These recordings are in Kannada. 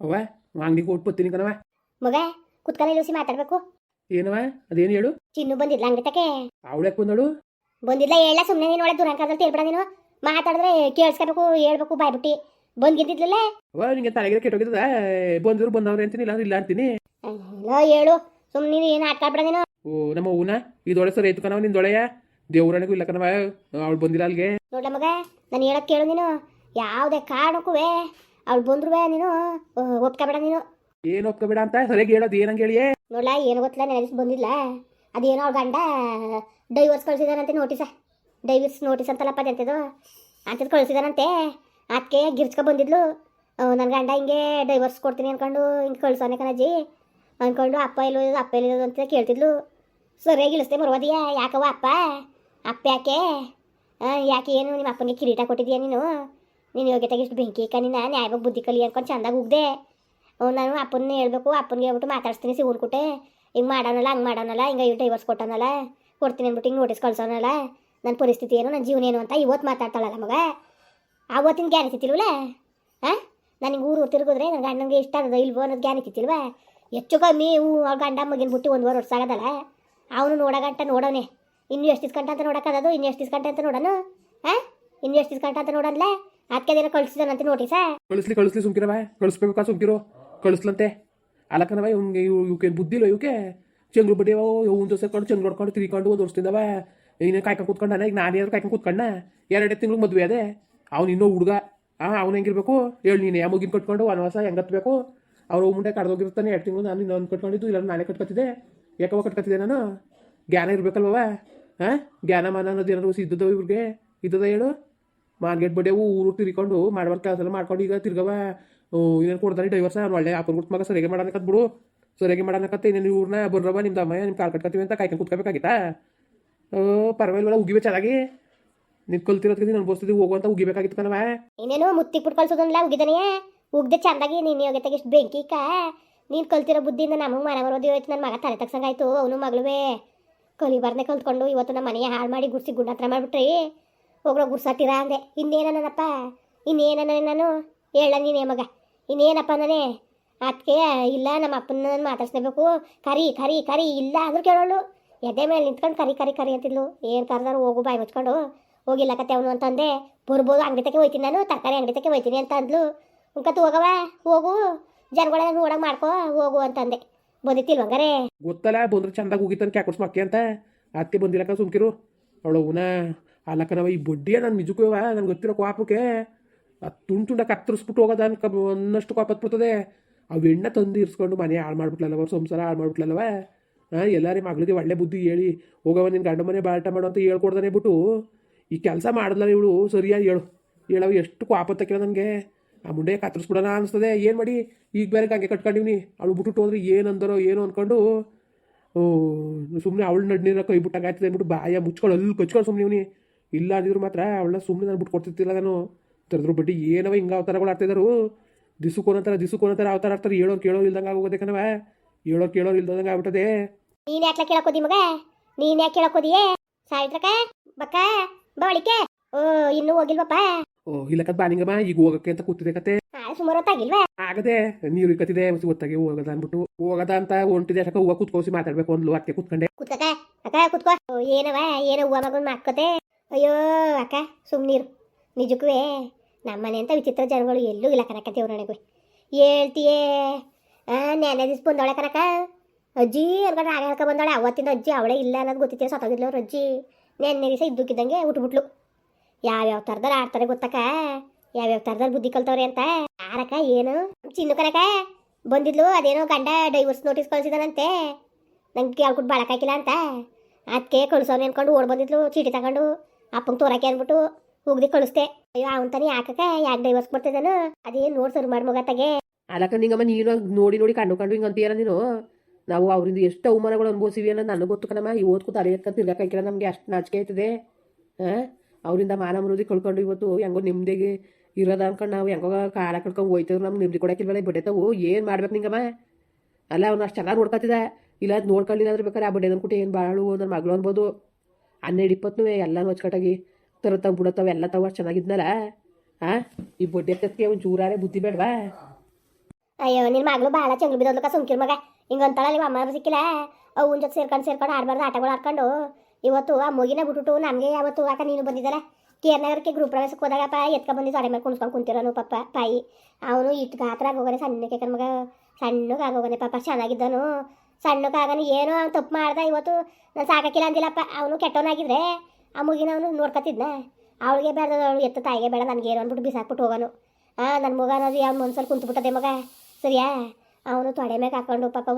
ಅವ್ವ ಅಂಗಡಿಗೆ ಕೊಟ್ಟು ಬತ್ತೀನಿ ಕಣವ ಮಗ ಕುತ್ಕಲೆ ಲೂಸಿ ಮಾತಾಡ್ಬೇಕು. ಏನವ ಅದೇನು ಹೇಳು? ಚಿನ್ನು ಬಂದಿದ್ಲ ಅಂಗಡಿ ತಕ್ಕೆ ಅವಳ್ಯಾಕೆ ಬಂದಳು? ಬಂದಿದ್ಲ ಹೇಳ ಸುಮ್ಮನೆ ನೀನು ಒಳ್ಳೆ ದುರಂಕಾದಲ್ಲಿ ತೇಳ್ಬೇಡ ನೀನು. ಮಾತಾಡಿದ್ರೆ ಕೇಳಿಸ್ಕೋಬೇಕು ಹೇಳ್ಬೇಕು ಬಾಯ್ಬಿಟ್ಟಿ. ಬಂದಿದ್ದಿದ್ಲಲ್ಲ? ಅವ್ವ ನಿಂಗೆ ತಲೆಗೆ ಕೆಟ್ಟೋಗಿದ್ದದ? ಬಂದ್ರು ಬಂದವ್ರೆ ಅಂತೀನಿ ಇಲ್ಲ ಇಲ್ಲ ಅಂತೀನಿ. ಹೇಳು. ಸುಮ್ಮನೆ ನೀನು ಏನು ಆಟಾಡ್ಬೇಡ ನೀನು. ಓ ನಮ್ಮ ಹೂನ ಇದೊಳೆ ಸರಿ ಐತು ಕಣವ ನಿಂದೊಳೆಯ ದೇವ್ರಣೆಗೂ ಇಲ್ಲ ಕಣವ ಅವಳು ಬಂದಿಲ್ಲ ಅಲ್ಲಿಗೆ ನೋಡ್ಲ ಮಗ ನಾನು ಹೇಳೋದು ಕೇಳು ನೀನು. ಯಾವುದೇ ಕಾರಣಕ್ಕೂ ಅವಳು ಬಂದ್ರು ನೀನು ಒಪ್ಕೋಬೇಡ ನೀನು. ಏನು ಒಪ್ಕೋಬೇಡ ಅಂತ? ಸರಿಯಾಗಿ ಹೇಳೋದು ಏನಂಗೆ ಹೇಳಿಯೇ? ನೋಡ್ಲಾ ಏನು ಗೊತ್ತಿಲ್ಲ ನೆನಿಸ್ ಬಂದಿಲ್ಲ ಅದೇನೋ ಅವ್ಳ ಗಂಡ ಡೈವರ್ಸ್ ಕಳ್ಸಿದಾನಂತೆ ನೋಟಿಸ. ಡೈವರ್ಸ್ ನೋಟಿಸ್ ಅಂತಲ್ಲಪ್ಪ ಅದೆಂತದು. ಅಂಥದ್ದು ಕಳ್ಸಿದಾನಂತೆ. ಅದಕ್ಕೆ ಗಿರ್ಚ್ಕೊ ಬಂದಿದ್ಲು. ನನ್ನ ಗಂಡ ಹಿಂಗೆ ಡೈವರ್ಸ್ ಕೊಡ್ತೀನಿ ಅನ್ಕೊಂಡು ಹಿಂಗೆ ಕಳ್ಸೋನೆ ಕಣಜ್ಜಿ. ಅಂದ್ಕೊಂಡು ಅಪ್ಪ ಇಲ್ಲೋ ಅಪ್ಪ ಇಲ್ಲೋದು ಅಂತ ಕೇಳ್ತಿದ್ಲು. ಸರಿಯಾಗಿ ಇಳಿಸ್ದೆ ಮರವದಿಯ ಯಾಕವ್ವ ಅಪ್ಪ? ಅಪ್ಪ ಯಾಕೆ? ಯಾಕೆ ಏನು ನಿಮ್ಮ ಅಪ್ಪನಿಗೆ ಕಿರೀಟ ಕೊಟ್ಟಿದ್ಯಾ ನೀನು? ನೀನು ಯೋಗ್ಯತೆಗೆ ಇಷ್ಟು ಬೆಂಕಿ ಇಕ್ಕ ನಾನು ನ್ಯಾಯವಾಗಿ ಬುದ್ಧಿ ಕಲಿ ಅನ್ಕೊಂಡು ಚಂದಾಗಿ ಉಗ್ದೆ. ನಾನು ಅಪ್ಪನ ಹೇಳ್ಬೇಕು, ಅಪ್ಪನಿಗೆ ಹೇಳ್ಬಿಟ್ಟು ಮಾತಾಡ್ಸ್ತೀನಿ ಸಿಗೋನ್ ಕೊಟ್ಟೆ ಹಿಂಗೆ ಮಾಡೋಣಲ್ಲ ಹಂಗೆ ಮಾಡೋಣಲ್ಲ ಹಿಂಗೆ ಡೈವರ್ಸ್ ಕೊಟ್ಟನಲ್ಲ. ಕೊಡ್ತೀನಿ ಅಂದ್ಬಿಟ್ಟು ಹಿಂಗೆ ನೋಟಿಸ್ ಕಳ್ಸೋನಲ್ಲ. ನನ್ನ ಪರಿಸ್ಥಿತಿ ಏನು ನನ್ನ ಜೀವನ ಏನು ಅಂತ ಇವತ್ತು ಮಾತಾಡ್ತಾಳಲ್ಲ ಮಗ. ಆವತ್ತಿನ ಗ್ಯಾರಂಟಿ ಸಿತ್ತಿಲ್ವಲ್ಲ ಹಾಂ? ನನಗೆ ಊರು ತಿರುಗಿದ್ರೆ ನನ್ನ ಗಂಡನಿಗೆ ಇಷ್ಟ ಆಗದ ಇಲ್ವೋ ಅನ್ನೋದು ಜ್ಞಾನ ಇತ್ತಿಲ್ವ ಹೆಚ್ಚು ಕಮ್ಮಿ ಹೂ ಅವ್ಳ ಗಂಡ ಮಗಿನ ಬಿಟ್ಟು ಒಂದುವರೆ ವರ್ಷ ಆಗದಲ್ಲ. ಅವನು ನೋಡಗಂಟ ನೋಡೋನೆ ಇನ್ನು ಎಷ್ಟು ಇಸ್ಕಂಟ ಅಂತ ನೋಡೋಕ್ಕದದು ಇನ್ನು ಎಷ್ಟು ಇಸ್ಕಂಟ ಅಂತ ನೋಡೋನು? ಹಾಂ? ಇನ್ನು ಎಷ್ಟು ಇಸ್ಕಂಟ ಅಂತ ನೋಡೋನ್ಲ? ಅದಕ್ಕೆ ಅದೇನೋ ಕಳ್ಸಿದಾನಂತೆ ನೋಟಿಸಾ ಕಳಿಸ್ಲಿ ಕಳಿಸ್ಲಿ ಸುಮ್ಕಿರವ ಕಳಿಸ್ಬೇಕು ಸುಮ್ಕಿರೋ. ಕಳಿಸ್ಲಂತೆ. ಅಲಕ್ಕನವ ಇವ್ಗೆ ಇವು ಇವಕ್ಕೆ ಬುದ್ಧಿ ಇಲ್ಲ ಇವಕ್ಕೆ ಚೆಂಗ್ಳು ಬಡ್ಡಿ ಇವ್ನ ದೋಸೆ ಸೇರ್ಕೊಂಡು ಚೆಂಗ್ಳು ಹೊಡ್ಕೊಂಡು ತಿರ್ಕೊಂಡು ಒಂದು ವರ್ಷದಿಂದವ ಇನ್ನೇ ಕಾಯ್ಕೊಂಡು ಕೂತ್ಕೊಂಡಾನ? ಈಗ ನಾನು ಯಾರು ಕಾಯ್ಕೊಂಡು ಕೂತ್ಕೊಂಡ ಎರಡು ತಿಂಗಳು ಮದುವೆ ಅದೇ. ಅವ್ನು ಇನ್ನೂ ಹುಡುಗ. ಹಾಂ ಅವ್ನು ಹೆಂಗಿರ್ಬೇಕು? ಹೇಳಿ ನೀನು. ಯಾವ ಮುಗಿನ ಕಟ್ಕೊಂಡು ವನವಾಸ ಹೆಂಗೆ ಹತ್ಬೇಕು? ಅವ್ರು ಮುಂದೆ ಕಡ್ದೋಗಿರ್ತಾನೆ. ಎರಡು ತಿಂಗಳು ನಾನು ಇನ್ನೊಂದು ಕಟ್ಕೊಂಡಿದ್ದು ಇಲ್ಲ ನಾನೇ ಕಟ್ಕೊತಿದ್ದೆ. ಯಾಕವ ಕಟ್ಕೊತಿದ್ದೆ ನಾನು? ಜ್ಞಾನ ಇರಬೇಕಲ್ವ ಹಾಂ ಜ್ಞಾನ ಮಾನ ಅನ್ನೋದು ಏನಾದ್ರು ಇದ್ದದ ಇವ್ರಿಗೆ? ಇದ್ದದ ಹೇಳು. ಮಾರ್ಕೆಟ್ ಬಡ್ಡೆವು ಊರು ತಿರ್ಕೊಂಡು ಮಾಡ್ಬಾರ್ದು ಕೆಲಸ ಎಲ್ಲ ಮಾಡ್ಕೊಂಡು ಈಗ ತಿರ್ಗವ ಇನ್ನೇನು ಕೊಡ್ತಾನೆ ಡೈವರ್ಸ ಒಳ್ಳೆ ಅಪ್ಪನ ಕೊಟ್ಟು ಮಗ ಸರಿಯಾಗಿ ಮಾಡೋಣಕತ್ ಬಿಡು. ಸರಿಯಾಗಿ ಮಾಡೋಣಕತ್ತೆ ಇನ್ನೇನು ಇವ್ರನ್ನ ಬರ್ರವ ನಿಮ್ಮ ಅಮ್ಮಯ್ಯ ನಿಮ್ಮ ಕಾಲ್ ಕಟ್ಕೊತೀವಿ ಅಂತ ಕಾಯ್ಕೊಂಡು ಕುತ್ಕೋಬೇಕಾಗಿತ್ತಾ? ಓ ಪರವಾಗಿಲ್ವಲ್ಲ ಉಗಿವೆ ಚೆನ್ನಾಗಿ. ನೀನು ಕಲ್ತಿರೋದಕ್ಕೆ ನಾನು ಅನ್ಬೋಸ್ತಿದ್ದೀವಿ ಹೋಗುವಂತ ಉಗಿಬೇಕಾಗಿತ್ತು ಕಣವ ಇನ್ನೇನು ಮುತ್ತಿ ಬಿಟ್ಟು ಕಳ್ಸೋದನ್ಲ ಉಗಿದನೆಯೇ ಉಗ್ದೆ ಚಂದಾಗಿ ನೀನು ಯೋಗ್ಯತೆಗೆ ಇಷ್ಟು ಬೆಂಕಿ ಕಾ ನೀನು ಕಲ್ತಿರೋ ಬುದ್ಧಿಯಿಂದ ನಮಗೆ ಮನೆ ಬರೋದು ಹೋಯ್ತು. ನನ್ನ ಮಗ ತಲೆ ತಗ್ಸಂಗಾಯ್ತು. ಅವನು ಮಗಳುವೆ. ಕಲಿಬಾರ್ನೆ ಕಲ್ತ್ಕೊಂಡು ಇವತ್ತು ನಮ್ಮ ಮನೆಯ ಹಾಳು ಮಾಡಿ ಗುಡ್ಸಿ ಗುಂಡ ಹತ್ರ ಮಾಡಿಬಿಟ್ರಿ. ಹೋಗ್ರೋ ಗುಡ್ಸಟ್ಟಿರ ಅಂದೆ ಇನ್ನೇನಪ್ಪ ಇನ್ನೇನನ್ನ ನಾನು ಹೇಳ ನೀನೇ ಮಗ. ಇನ್ನೇನಪ್ಪ ನಾನೇ ಅದಕ್ಕೆ ಇಲ್ಲ, ನಮ್ಮ ಅಪ್ಪನ ಮಾತಾಡ್ಸ್ಲೇಬೇಕು. ಕರಿ ಕರಿ ಕರಿ, ಇಲ್ಲ ಅಂದ್ರೂ ಕೇಳೋಳು. ಎದೆ ಮೇಲೆ ನಿಂತ್ಕೊಂಡು ಕರಿ ಕರಿ ಕರಿ ಅಂತಿದ್ಲು. ಏನು ಕರೆದಾರು ಹೋಗು ಬಾಯಿ ಮುಚ್ಕೊಂಡು. ಹೋಗಿಲ್ಲ ಕತೆ ಅವನು ಅಂತಂದೆ. ಬರ್ಬೋದು ಅಂಗಡಿ ತಕ್ಕೆ ಹೋಯ್ತೀನಿ ನಾನು, ತರಕಾರಿ ಅಂಗಡಿ ತಕ್ಕೆ ಹೋಯ್ತೀನಿ ಅಂತ ಅಂದ್ಲು. ಉಂಕತ್ತು ಹೋಗವ? ಹೋಗು. ಜನಗಳೆಲ್ಲ ನೋಡಂಗೆ ಮಾಡ್ಕೋ, ಹೋಗು ಅಂತಂದೆ. ಬಂದಿತ್ತಿಲ್ವಂಗಾರೆ ಗೊತ್ತಲ್ಲ, ಬಂದ್ರೆ ಚಂದಾಗಿ ಉಗಿತಾನೆ ಕ್ಯಾಕೊಡ್ಸ್ ಮಕ್ಕಿ ಅಂತ. ಅದಕ್ಕೆ ಬಂದಿಲ್ಲಕ್ಕ ಸುಮ್ಕಿರು. ಅವಳು ಅವನ ಅಲ್ಲಕ್ಕನವ ಈ ಬೊಡ್ಡಿಯ ನಾನು ನಿಜಕ್ಕೂ ನನ್ಗೆ ಗೊತ್ತಿರೋ ಕೋಪಕ್ಕೆ ಅದು ತುಂಡು ತುಂಡ ಕತ್ತರಿಸ್ಬಿಟ್ಟು ಹೋಗೋದ ಅನ್ಕ ಅನ್ನಷ್ಟು ಕೋಪ ಹತ್ಬಿಡ್ತದೆ. ಅವು ಎಣ್ಣೆ ತಂದು ಇರಿಸ್ಕೊಂಡು ಮನೆ ಹಾಳು ಮಾಡ್ಬಿಟ್ಲಲ್ಲವ, ಸಂಸಾರ ಹಾಳು ಮಾಡ್ಬಿಟ್ಲಲ್ಲವ? ಹಾಂ ಎಲ್ಲಾರಿ ಮಗಳಿಗೆ ಒಳ್ಳೆ ಬುದ್ಧಿ ಹೇಳಿ ಹೋಗವ ನಿನ್ನ ಗಂಡ ಮನೆ ಬಾಳಾಟ ಮಾಡು ಅಂತ ಹೇಳ್ಕೊಡ್ದಾನೆ ಬಿಟ್ಟು, ಈ ಕೆಲಸ ಮಾಡಿದ್ಲ ಇವಳು? ಸರಿಯಾಗಿ ಹೇಳು. ಹೇಳವ ಎಷ್ಟು ಕೋಪ ತಕ್ಕಿಲ್ಲ ನನಗೆ ಆ ಮುಂಡೆ ಕತ್ತರಿಸ್ಬಿಡೋಣ ಅನಿಸ್ತದೆ. ಏನು ಮಾಡಿ? ಈಗ ಬೇರೆ ಹಂಗೆ ಕಟ್ಕೊಂಡಿವ್ನಿ. ಅವಳು ಬಿಟ್ಟು ಹೋದ್ರೆ ಏನು ಅಂದರೋ ಏನು ಅಂದ್ಕೊಂಡು ಸುಮ್ಮನೆ ಅವಳು ನಡ್ನೀರ ಕೈ ಬಿಟ್ಟಂಗೆ ಆಯ್ತದೆ ಅಂದ್ಬಿಟ್ಟು ಬಾಯ ಮುಚ್ಕೊಂಡು, ಅಲ್ಲಿ ಕಚ್ಕೊಂಡು ಸುಮ್ಮನೆ ಇಲ್ಲ ಅಂದಿದ್ರು ಮಾತ್ರ ಅವಳನ್ನ ಸುಮ್ಮನೆ ನಾನು ಬಿಟ್ಟು ಕೊಡ್ತಿರ್ತಿಲ್ಲ ನಾನು. ತರದ್ರ ಬಡ್ಡಿ ಏನವ ಹಿಂಗೆ ಅವತಾರಗಳು ಆಡ್ತಿದ್ದಾರು ದಿಸಕ್ಕೆ ಒಂದೊಂಥರ ದಿಸಕ್ಕೆ ಒಂದೊಂಥರ ಅವತಾರ ಆಡ್ತಾರೆ. ಹೇಳೋರು ಕೇಳೋ ಇಲ್ದಂಗೆ ಆಗೋದೆ ಕಣವ ಹೇಳೋರು ಕೇಳೋ ಇಲ್ದಂಗೆ ಆಗ್ಬಿಟ್ಟದೆ. ನೀನು ಯಾಕೆ ಕೇಳಕೋದಿ ಮಗ? ನೀನು ಯಾಕೆ ಕೇಳಕೋದಿಯೇ ಸಾಯಿದ್ರಕ ಬಕ್ಕ ಬಾಳಿಕೆ ಓ ಇನ್ನೂ ಹೋಗಿಲ್ವಪ್ಪ? ಓ ಇಲ್ಲಕತ್ ಬಾನಿಂಗಮ್ಮ ಈಗ ಹೋಗಕ್ಕೆ ಅಂತ ಕೂತಿದೆ ಕತೆ. ಸುಮಾರು ಹೊತ್ತಾಗಿಲ್ವಾ? ಆಗದೆ ನೀರು ಇಕ್ಕತ್ತಿದೆ ಗೊತ್ತಾಗಿ ಹೋಗದ ಅಂದ್ಬಿಟ್ಟು. ಹೋಗದ ಅಂತ ಹೊಂಟಿದೆ ಅಕ್ಕ ಹೂವ ಕೂತ್ಕೋಸಿ ಮಾತಾಡ್ಬೇಕು ಒಂದ್ ಅದಕ್ಕೆ ಕೂತ್ಕೊಂಡೆ. ಕೂತ್ಕಕ ಅಕ್ಕ ಕೂತ್ಕೋ. ಏನವ ಏನೋ ಹೂವ ಮಗನ್ ಮಾಡ್ಕೋತೆ ಅಯ್ಯೋ, ಅಕ್ಕ ಸುಮ್ಮನಿರು ನಿಜಕ್ಕೂ ನಮ್ಮನೆ ಅಂತ ವಿಚಿತ್ರ ಜನಗಳು ಎಲ್ಲೂ ಇಲ್ಲ ಕನಕ ದೇವ್ರಣೆಗೂ ಹೇಳ್ತೀಯೇ? ನೆನೆ ದಿವ್ಸ ಬಂದವಳೆ ಕನಕ? ಅಜ್ಜಿ ಅನ್ಕೊಂಡ್ರೆ ಆಗ ಹೇಳ್ಕೊ ಬಂದವಳೆ. ಅವತ್ತಿನ ಅಜ್ಜಿ ಅವಳೇ ಇಲ್ಲ ಅನ್ನೋದು ಗೊತ್ತಿತ್ತೆ ಸತ್ತೋಗಿದ್ಲು ಅವ್ರ ಅಜ್ಜಿ. ನೆನ್ನೆ ದಿವಸ ಇದ್ದಕ್ಕಿದ್ದಂಗೆ ಉಟ್ಬಿಟ್ಲು. ಯಾವ್ಯಾವ ಥರದಲ್ಲಿ ಆಡ್ತಾರೆ ಗೊತ್ತಕ್ಕ? ಯಾವ್ಯಾವ ಥರದಲ್ಲಿ ಬುದ್ಧಿ ಕಲ್ತವ್ರೆ ಅಂತ? ಯಾರಕ್ಕ ಏನು? ಚಿನ್ನು ಕನಕ, ಬಂದಿದ್ಲು, ಅದೇನೋ ಗಂಡ ಡೈವರ್ಸ್ ನೋಟಿಸ್ ಕಳ್ಸಿದಾನಂತೆ. ನಂಗೆ ಕೇಳ್ಬಿಟ್ಟು ಬಾಳಕಾಕಿಲ್ಲ ಅಂತ. ಅದಕ್ಕೆ ಕಳ್ಸೋನೆ ಅನ್ಕೊಂಡು ಓಡ್ ಬಂದಿದ್ಲು, ಚೀಟಿ ತಗೊಂಡು. ಅಪ್ಪಂಗೆ ತೋರಕ್ಕೆ ಅಂದ್ಬಿಟ್ಟು ಹೋಗ್ದಿ ಕಳಿಸ್ದೆ. ಅಯ್ಯೋ, ಅವನ್ ತಾನೇ ಯಾಕಕ್ಕ? ಯಾಕೆ ಡೈವರ್ಸ್ ಕೊಡ್ತಿದ್ದಾನು? ಅದೇನು ನೋಡಿ ಸರ್ ಮಾಡಿ ಮಗತ್ತಾಗೆ ಅಲ್ಲಕ್ಕ, ನಿಂಗಮ್ಮ, ನೀನು ನೋಡಿ ನೋಡಿ ಕಂಡು ಕಂಡು ಹಿಂಗೆ ಅಂತೀಯಲ್ಲ ನೀನು? ನಾವು ಅವರಿಂದ ಎಷ್ಟು ಅವಮಾನಗಳು ಅನುಭವಿಸಿವಿ ಅನ್ನೋದು ನನಗೆ ಗೊತ್ತು ಕಣಮ್ಮ. ಈ ಓದ್ಕೂ ತಲೆ ಎತ್ಕೊಂಡು ತಿರ್ಗಾಕಿಲ್ಲ ನಮಗೆ ಅಷ್ಟು ನಾಚಿಕೆ ಆಯ್ತದೆ. ಹಾಂ ಅವರಿಂದ ಮಾನ ಮರುದಿ ಕಳ್ಕೊಂಡು ಇವತ್ತು ಹೆಂಗೋ ನಿಮ್ದೇಗೆ ಇರೋದ ಅನ್ಕೊಂಡು ನಾವು ಹೆಂಗೋ ಕಾಲ ಕಳ್ಕೊಂಡು ಹೋಯ್ತದ್ರು. ನಮ್ಗೆ ನಿಮ್ದು ಕೊಡೋಕ್ಕಿಲ್ವಲ್ಲ ಬಡ್ಡೆತಾವು ಏನು ಮಾಡ್ಬೇಕು ನಿಂಗಮ್ಮ? ಅಲ್ಲ, ಅವ್ನು ಅಷ್ಟು ಚೆನ್ನಾಗಿ ನೋಡ್ಕೊತಿದ್ದ ಇಲ್ಲ, ಅದು ಅಂದ್ರೆ ಬೇಕಾದ್ರೆ ಆ ಬಡ್ಡೆ ಅನ್ಕೊಟ್ಟು ಏನು ಬಾಳು ನನ್ನ ಮಗಳು ಅನ್ಬೋದು. ಹನ್ನೆರಡು ಇಪ್ಪತ್ತು ಎಲ್ಲನೂ ಅಚ್ಚುಕಟ್ಟಾಗಿ ತರತಾವ ಬಿಡತ್ತಾವ, ಎಲ್ಲ ತಾವ ಚೆನ್ನಾಗಿದ್ನಲ್ಲ? ಹಾಂ ಈ ಬಡ್ಡೆ ಕತ್ತಿಗೆ ಒಂದು ಚೂರಾರೆ ಬುದ್ಧಿ ಬೇಡವಾ? ಅಯ್ಯೋ ನಿನ್ನ ಮಗಳು ಭಾಳ ಚಂಗ್ಳು ಬಿದ್ದೋದ್ಲಕ್ಕ ಸುಮ್ಕಿರ್ ಮಗ. ಹಿಂಗೆ ಅಂತಾಳಲ್ಲಿ ಅಮ್ಮ ಸಿಕ್ಕಿಲ್ಲ? ಅವ್ನ ಜೊತೆ ಸೇರ್ಕೊಂಡು ಸೇರ್ಕೊಂಡು ಆಡ್ಬಾರ್ದು, ಆಟಗಳು ಆಡ್ಕೊಂಡು. ಇವತ್ತು ಆ ಮುಗಿನ ಬಿಟ್ಬಿಟ್ಟು ನಮಗೆ ಯಾವತ್ತು ಆಕ ನೀನು ಬಂದಿದ್ದಲ್ಲ ಕೇರ್ನಗರಕ್ಕೆ ಗ್ರೂಪ್ ಪ್ರವೇಶಕ್ಕೆ ಹೋದಾಗಪ್ಪ ಎತ್ಕ ಬಂದು ಅಡೆ ಮೇಲೆ ಕುಣಿಸ್ಕೊಂಡು ಕುಂತಿರೋನು ಪಪ್ಪ ತಾಯಿ ಅವನು ಇಟ್ಟು ಗಾತ್ರ ಆಗೋಗನೆ ಸಣ್ಣಕ್ಕೆ ಮಗ. ಸಣ್ಣಗೆ ಆಗೋಗನೆ ಪಾಪ, ಚೆನ್ನಾಗಿದ್ದನು. ಸಣ್ಣಕ್ಕಾಗನು ಏನೋ ಅವ್ನು ತಪ್ಪು ಮಾಡ್ದ, ಇವತ್ತು ನಾನು ಸಾಕಿಲ್ಲ ಅಂದಿಲ್ಲಪ್ಪ. ಅವನು ಕೆಟ್ಟವನಾಗಿದ್ರೆ ಆ ಮುಗಿನ ಅವನು ನೋಡ್ಕೊತಿದ್ನ. ಅವಳಿಗೆ ಬೇಡ ಅವಳು ಎತ್ತ ತಾಯಿಗೆ ಬೇಡ, ನನಗೆ ಏನು ಅಂದ್ಬಿಟ್ಟು ಬಿಸಾಕ್ಬಿಟ್ಟು ಹೋಗೋನು. ಹಾಂ ನನ್ನ ಮಗ ಅನ್ನೋದು ಯಾವ ಮನ್ಸಲ್ಲಿ ಕುಂತ್ಬಿಟ್ಟದೆ ಮಗ? ಸರಿಯಾ? ಅವನು ತೊಡೆ ಮ್ಯಾಗ ಹಾಕೊಂಡು ಪಾಪ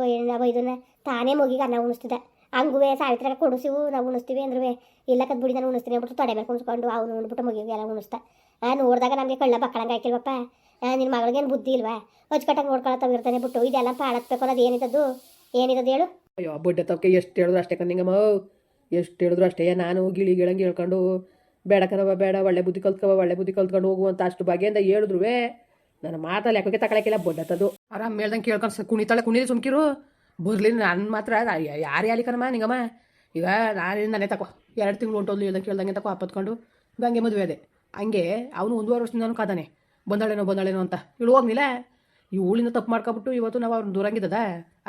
ಇದನ್ನ ತಾನೇ ಮುಗಿಗೆ ಅನ್ನ ಉಣಿಸ್ತಿದ್ದ. ಹಂಗುವೆ ಸಾವಿತ್ರಾಗ ಕೊಡಿಸಿವು, ನಾವು ಉಣಿಸ್ತೀವಿ ಅಂದ್ರೂ ಇಲ್ಲ ಕದ್ ಬಿಡಿ, ನಾನು ಉಣಿಸ್ತೀನಿ ಅಂದ್ಬಿಟ್ಟು ತೊಡೆ ಮೇಲೆ ಕುಣಿಸ್ಕೊಂಡು ಅವನು ಉಣ್ಬಿಟ್ಟು ಮಗಿಗೆ ಎಲ್ಲ ಉಣಿಸ್ತಾ ಆ, ನೋಡಿದಾಗ ನಮಗೆ ಕಳ್ಳ ಬಕ್ಕಳಂಗೆ ಹಾಕಿಲ್ವಪ್ಪ? ನಿನ್ನ ಮಗಳಿಗೇನು ಬುದ್ಧಿ ಇಲ್ವಾ? ಅಚ್ಚುಕಟ್ಟಾಗಿ ನೋಡ್ಕೊಳತ್ತವ ಇರ್ತಾನೆ ಬಿಟ್ಟು, ಇದೆಲ್ಲ ಪಾಡತ್ಬೇಕು ಅನ್ನೋದು ಏನಿದ್ದದ್ದು ಏನಿದ್ದದ್ದು ಹೇಳು? ಅಯ್ಯೋ ಬಡ್ಡೆ ತವಕ್ಕೆ ಎಷ್ಟು ಹೇಳಿದ್ರು ಅಷ್ಟೇ ಕಂದಿಂಗಮ್ಮ ಎಷ್ಟು ಹೇಳಿದ್ರು ಅಷ್ಟೇ. ನಾನು ಗಿಳಿ ಗಿಳಂಗೆ ಹೇಳ್ಕೊಂಡು ಬೇಡ ಕನವ ಬೇಡ ಒಳ್ಳೆ ಬುದ್ಧಿ ಕಲ್ತ್ಕವ ಒಳ್ಳೆ ಬುದ್ಧಿ ಕಲ್ತ್ಕೊಂಡು ಹೋಗುವಂತ ಅಷ್ಟು ಬಗೆಯಿಂದ ಹೇಳಿದ್ರು ನನ್ನ ಮಾತಲ್ಲಿ ಯಾಕೆ ತಗೊಳಕಿಲ್ಲ ಬಡ್ಡತ್ತದು ಆರಾಮ್ ಹೇಳ್ದಂಗೆ ಕೇಳ್ಕೊಂಡು ಕುಣಿತಾಳೆ ಕುಣಿಲಿ ಸುಮ್ಕಿರು. ಬರ್ಲಿ ನನ್ನ ಮಾತ್ರ ಯಾರು ಯಾಲಿ ಕನಮ್ಮ ನಿಂಗಮ್ಮ? ಈಗ ನಾನು ನನ್ನೇ ತಕೋ. ಎರಡು ತಿಂಗಳು ಹೊಂಟೋದ್ಲು ಹೇಳ್ದಂಗೆ ಕೇಳ್ದಂಗೆ ತಕೋ ಅಪ್ಪತ್ಕೊಂಡು. ಹಂಗೆ ಮದುವೆ ಅದೇ. ಹಂಗೆ ಅವನು ಒಂದೂವರೆ ವರ್ಷದಿಂದ ನಾನು ಕಾದಾನೆ. ಬಂದಾಳೇನೋ ಬಂದಾಳೇನೋ ಅಂತ. ಇಳು ಹೋಗ್ನಿಲ್ಲ ಈ ಊಳಿನ ತಪ್ಪು ಮಾಡ್ಕೊಬಿಟ್ಟು ಇವತ್ತು ನಾವು ಅವ್ರನ್ನ ದೂರಂಗಿದ್ದದ?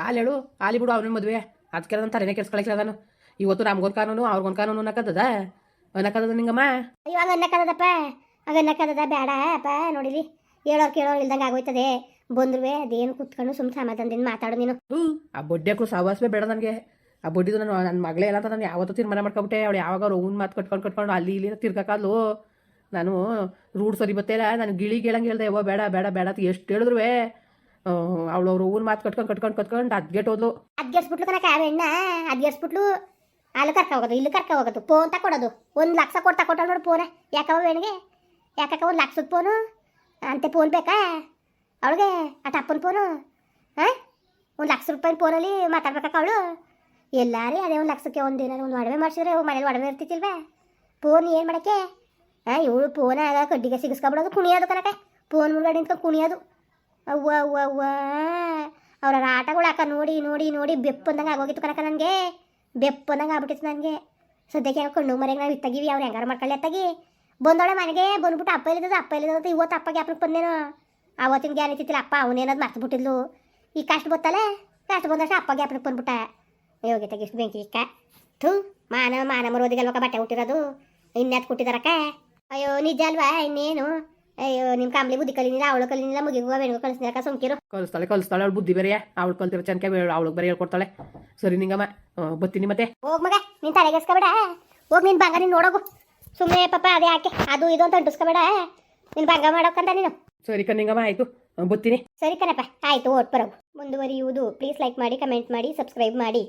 ಆಲ್ ಹೇಳು ಆಲಿ ಬಿಡು ಅವನ ಮದುವೆ. ಅದಕ್ಕೆ ಅಂತ ಏನೇ ಕೆಡ್ಸ್ಕೊಳಕಿಲ್ಲ ನಾನು ಇವತ್ತು ನಮ್ಗೊಂದು ಕಾನೂನು ಅವ್ರಿಗೊಂದು ಕಾನೂನು ಅನ್ನಕ್ಕದ ಅನ್ನಕ್ಕದ ನಿಂಗಮ್ಮ? ಅಯ್ಯೋ ಹಂಗ ಅನ್ನಕ್ಕದಪ್ಪ ಹಂಗ ಅನ್ನಕ್ಕದ ಬೇಡ ಅಪ್ಪ. ನೋಡಿಲಿ ಹೇಳೋರು ಕೇಳೋರು ಇಲ್ದಂಗೆ ಆಗೋಯ್ತದೆ. ಬಂದ್ರುವೆ ಅದೇನು ಕುತ್ಕೊಂಡು ಸುಮ್ಮ ಸಮಾಧಾನದಿಂದ ಮಾತಾಡು ನೀನು. ಹ್ಞೂ ಆ ಕೂಡ ಸಹವಾಸವೇ ಬೇಡ ನನಗೆ. ಆ ಬೊಡ್ಡಿದು ನಾನು ನನ್ನ ಮಗಳೇ ಇಲ್ಲ ಅಂತ ನಾನು ಯಾವತ್ತೂ ತೀರ್ಮಾನ ಮಾಡ್ಕೊಬಿಟ್ಟೆ. ಅವಳು ಯಾವಾಗ ಅವ್ರು ಅವ್ನ ಮಾತು ಕಟ್ಕೊಂಡು ಕಟ್ಕೊಂಡು ಅಲ್ಲಿ ಇಲ್ಲಿ ತಿರ್ಗಕ್ಕಾದ್ಲು ನಾನು ರೂಢ್ ಸರಿ ಬತ್ತಿಲ್ಲ ನಾನು ಗಿಳಿ ಕೇಳಂಗೆ ಹೇಳ್ದೆ, ಯವ್ವ ಬೇಡ ಬೇಡ ಬೇಡ ಅಂತ ಎಷ್ಟು ಹೇಳಿದ್ರು ಅವಳು ಊನ್ ಮಾತು ಕಟ್ಕೊಂಡು ಕಟ್ಕೊಂಡು ಕಟ್ಕೊಂಡು ಅದ್ಗೆಟ್ ಹೋದ್ಲು. ಅದ್ಗೆರ್ಸ್ಬಿಟ್ಲು ಕನಕ ಆ ಹೆಣ್ಣ? ಅದ್ಗೆರ್ಸ್ಬಿಟ್ಲು ಅಲ್ಲಿ ಕರ್ಕ ಹೋಗೋದು, ಇಲ್ಲಿ ಕರ್ಕ ಹೋಗೋದು, ಫೋನ್ ತಕೊಡೋದು ಒಂದು ಲಕ್ಷ ಕೊಟ್ಟು ತಕೊಟ್ಟ ನೋಡು ಫೋನ್. ಯಾಕವ ಹೆಣ್ಣಿಗೆ ಯಾಕಕ್ಕ ಒಂದು ಲಕ್ಷದ ಫೋನು? ಅಂತೆ ಫೋನ್ ಬೇಕಾ? ಅವಳಿಗೆ? ಆ ಟಪ್ಪನ ಫೋನು? ಹಾಂ ಒಂದು ಲಕ್ಷ ರೂಪಾಯಿ ಫೋನಲ್ಲಿ ಮಾತಾಡ್ಬೇಕಕ್ಕ ಅವಳು? ಎಲ್ಲಾರೇ ಅದೇ ಒಂದು ಲಕ್ಷಕ್ಕೆ ಒಂದು ದಿನ ಒಂದು ಒಡವೆ ಮಾಡಿಸಿದ್ರೆ ಮನೇಲಿ ಒಡವೆ ಇರ್ತಿತ್ತಿಲ್ವಾ ಫೋನ್ ಏನು ಮಾಡಕ್ಕೆ? ಇವಳು ಫೋನ್ ಆಗ ಕಡ್ಡಿಗೆ ಸಿಗಿಸ್ಕೊಬಿಡೋದು ಕುಣಿಯೋದು ಕನಕ ಫೋನ್ ಮುಳುಗಡೆ ನಿಂತ್ಕೊಂಡು ಕುಣಿಯೋದು ಅವ್ವ ಅವ್ವ ಅವ್ವ ಅವರ ಆಟಗಳು ಹಾಕ ನೋಡಿ ನೋಡಿ ನೋಡಿ ಬೆಪ್ಪಂದಂಗೆ ಆಗೋಗಿತ್ತು ಕನಕ ನನಗೆ ಬೆಪ್ಪಂದಂಗೆ ಆಗ್ಬಿಟ್ಟಿತ್ತು ನನಗೆ ಸದ್ಯಕ್ಕೆ ಯಾವ ಕಣ್ಣು ಮರೆಗೆ ನಾವು ಇತ್ತಾಗಿವಿ ಅವ್ರು ಹೆಂಗಾರ ಮಾಡ್ಕೊಳ್ಳಿ ಅತ್ತಾಗಿ ಬಂದೋಳೆ ಮನೆಗೆ ಬಂದ್ಬಿಟ್ಟು ಅಪ್ಪ ಇಲ್ಲದ ಅಪ್ಪ ಇಲ್ಲದ ಇವತ್ತು ಅಪ್ಪಗೆ ಅಪ್ಪಕ್ಕೆ ಬಂದೇನೋ ಅವತ್ತಿನ ಗ್ಯಾನ್ ಇತ್ತಿಲ್ಲ ಅಪ್ಪ ಅವನೇನದು ಮರ್ತು ಬಿಟ್ಟಿದ್ಲು ಈ ಕಷ್ಟ ಬತ್ತಲ್ಲ ಕಷ್ಟ ಬಂದಷ್ಟು ಅಪ್ಪಗೆ ಅಪ್ಪಕ್ಕೆ ಬಂದ್ಬಿಟ್ಟ ಯೋಗಿ ತೆಗಿಸ್ ಬೆಂಕಿ ಇಕ್ಕ ಥೂ ಮಾನ ಮಾನ ಮರೋದಿಗಲ್ವಕ್ಕ ಬಟ್ಟೆ ಹುಟ್ಟಿರೋದು ಇನ್ಯಾತ್ ಕೊಟ್ಟಿದಾರಕ್ಕ ಅಯ್ಯೋ ನಿಜ ಅಲ್ವಾ? ಇನ್ನೇನು? ಅಯ್ಯೋ ನಿಮ್ ಕಾಂಬ್ಲಿ ಬುದ್ಧಿ ಕಲಿನಿಲ್ಲ ಅವಳು ಕಲಿನಿಲ್ಲ ಮುಗಿಗುವ ಬೆಣಗು ಕಳಿಸ್ನಿಲ್ಲ ಸೋಂಕಿರು ಕಲಿಸ್ತಾಳೆ ಕಲಿಸ್ತಾಳೆ ಅವಳು ಬುದ್ಧಿ ಬೇರೆಯಾ ಅವಳು ಕಲ್ತಿರೋ ಚನ್ಕೆ ಅವಳಿಗೆ ಬೇರೆ ಹೇಳ್ಕೊಡ್ತಾಳೆ. ಸರಿ ನಿಂಗಮ್ಮ ಬತ್ತೀನಿ ಮತ್ತೆ. ಹೋಗ್ ಮಗ ನೀನ್ ತಲೆಗೆಸ್ಕೊಬೇಡ ಹೋಗ್ ನಿನ್ ಬಂಗ ನೀನ್ ನೋಡೋಗು. ಸುಮ್ಮನೆ ಪಾಪ ಅದೇ ಯಾಕೆ? ಅದು ಇದು ಅಂತ ಅಂಟಿಸ್ಕೊಬೇಡ. ನಿನ್ ಬಂಗ ಮಾಡೋಕಂತ ನೀನು. ಸರಿ ಕಣ್ಣಿಂಗಮ್ಮ ಆಯ್ತು. ಬತ್ತೀನಿ ಸರಿ ಕಣಪ್ಪ ಆಯ್ತು ಓಟ್ ಬರೋ ಮುಂದುವರಿಯುವುದು. ಪ್ಲೀಸ್ ಲೈಕ್ ಮಾಡಿ ಕಮೆಂಟ್ ಮಾಡಿ ಸಬ್ಸ್ಕ್ರೈಬ್ ಮಾಡಿ.